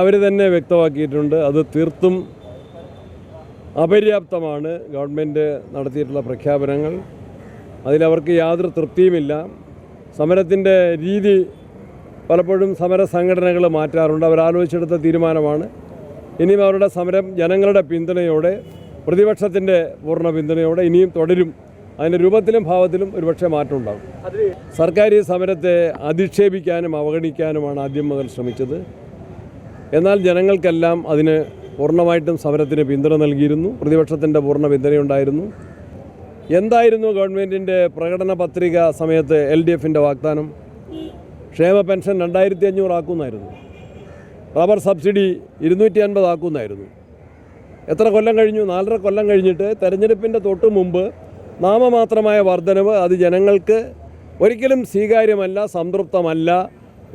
അവർ തന്നെ വ്യക്തമാക്കിയിട്ടുണ്ട്. അത് തീർത്തും അപര്യാപ്തമാണ്. ഗവൺമെന്റ് നടത്തിയിട്ടുള്ള പ്രഖ്യാപനങ്ങൾ. അതിലവർക്ക് യാതൊരു തൃപ്തിയുമില്ല. സമരത്തിന്റെ രീതി പലപ്പോഴും സമര സംഘടനകൾ മാറ്റാറുണ്ട് അവരാലോചിച്ചെടുത്ത തീരുമാനമാണ്. ഇനിയും അവരുടെ സമരം ജനങ്ങളുടെ പിന്തുണയോടെ പ്രതിപക്ഷത്തിന്റെ പൂർണ പിന്തുണയോടെ ഇനിയും തുടരും. അതിന്റെ രൂപത്തിലും ഭാവത്തിലും ഒരുപക്ഷെ മാറ്റം ഉണ്ടാകും. സർക്കാർ ഈ സമരത്തെ അധിക്ഷേപിക്കാനും അവഗണിക്കാനുമാണ് ആദ്യം മുതൽ ശ്രമിച്ചത്. എന്നാൽ ജനങ്ങൾക്കെല്ലാം അതിന് പൂർണമായിട്ടും സമരത്തിന് പിന്തുണ നൽകിയിരുന്നു. പ്രതിപക്ഷത്തിന്റെ പൂർണ പിന്തുണയുണ്ടായിരുന്നു. എന്തായിരുന്നു ഗവൺമെന്റിന്റെ പ്രകടന പത്രിക സമയത്ത് എൽ ഡി എഫിന്റെ വാഗ്ദാനം? ക്ഷേമ പെൻഷൻ രണ്ടായിരത്തി അഞ്ഞൂറ് ആക്കുന്നായിരുന്നു. റബ്ബർ സബ്സിഡി ഇരുന്നൂറ്റി അൻപത് ആക്കുന്നായിരുന്നു. എത്ര കൊല്ലം കഴിഞ്ഞു? നാലര കൊല്ലം കഴിഞ്ഞിട്ട് തെരഞ്ഞെടുപ്പിന്റെ തൊട്ട് മുമ്പ് നാമമാത്രമായ വർധനവ് അത് ജനങ്ങൾക്ക് ഒരിക്കലും സ്വീകാര്യമല്ല സംതൃപ്തമല്ല.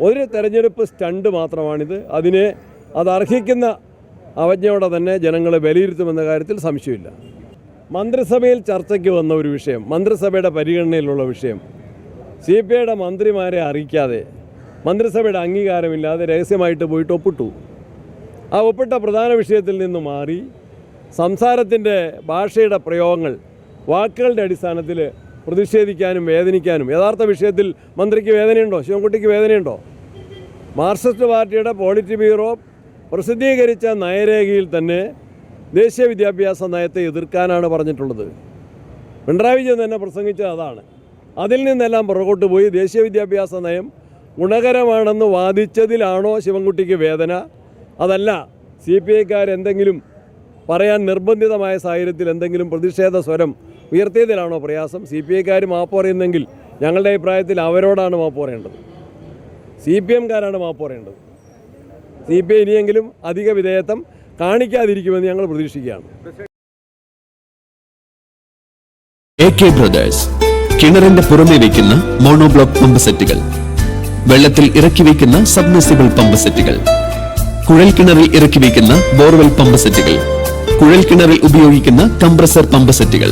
ഒരു തെരഞ്ഞെടുപ്പ് സ്റ്റണ്ട് മാത്രമാണിത്. അതിനെ അത് അർഹിക്കുന്ന അവജ്ഞയോടെ തന്നെ ജനങ്ങളെ വിലയിരുത്തുമെന്ന കാര്യത്തിൽ സംശയമില്ല. മന്ത്രിസഭയിൽ ചർച്ചയ്ക്ക് വന്ന ഒരു വിഷയം മന്ത്രിസഭയുടെ പരിഗണനയിലുള്ള വിഷയം സി പി ഐയുടെ മന്ത്രിമാരെ അറിയിക്കാതെ മന്ത്രിസഭയുടെ അംഗീകാരമില്ലാതെ രഹസ്യമായിട്ട് പോയിട്ട് ഒപ്പിട്ടു. ആ ഒപ്പിട്ട പ്രധാന വിഷയത്തിൽ നിന്ന് മാറി സംസാരത്തിന്റെ ഭാഷയുടെ പ്രയോഗങ്ങൾ വാക്കുകളുടെ അടിസ്ഥാനത്തിൽ പ്രതിഷേധിക്കാനും വേദനിക്കാനും. യഥാർത്ഥ വിഷയത്തിൽ മന്ത്രിക്ക് വേദനയുണ്ടോ? ശിവൻകുട്ടിക്ക് വേദനയുണ്ടോ? മാർക്സിസ്റ്റ് പാർട്ടിയുടെ പോളിറ്റി ബ്യൂറോ പ്രസിദ്ധീകരിച്ച നയരേഖയിൽ തന്നെ ദേശീയ വിദ്യാഭ്യാസ നയത്തെ എതിർക്കാനാണ് പറഞ്ഞിട്ടുള്ളത്. പിണറായി വിജയൻ തന്നെ പ്രസംഗിച്ചത് അതാണ്. അതിൽ നിന്നെല്ലാം പുറകോട്ട് പോയി ദേശീയ വിദ്യാഭ്യാസ നയം ഗുണകരമാണെന്ന് വാദിച്ചതിലാണോ ശിവൻകുട്ടിക്ക് വേദന? അതല്ല സി പി ഐക്കാരെന്തെങ്കിലും പറയാൻ നിർബന്ധിതമായ സാഹചര്യത്തിൽ എന്തെങ്കിലും പ്രതിഷേധ സ്വരം ഉയർത്തിയതിലാണോ പ്രയാസം? സി പി ഐക്കാർ മാപ്പ് പറയുന്നെങ്കിൽ ഞങ്ങളുടെ അഭിപ്രായത്തിൽ അവരോടാണ് മാപ്പ് പറയേണ്ടത്. സി പി എംകാരാണ് മാപ്പ് പറയേണ്ടത്. സി പി ഐ ഇനിയെങ്കിലും അധിക വിധേയത്വം കാണിക്കാതിരിക്കുമെന്ന് ഞങ്ങൾ പ്രതീക്ഷിക്കുകയാണ്. കിണറിന്റെ പുറമെ വയ്ക്കുന്ന മോണോബ്ലോക്ക് പമ്പ് സെറ്റുകൾ വെള്ളത്തിൽ ഇറക്കി വയ്ക്കുന്ന സബ്മിസിബിൾ പമ്പ് സെറ്റുകൾ കുഴൽ കിണറിൽ ഇറക്കി വയ്ക്കുന്ന ബോർവെൽ പമ്പ് സെറ്റുകൾ കുഴൽ കിണറിൽ ഉപയോഗിക്കുന്ന കംപ്രസർ പമ്പ് സെറ്റുകൾ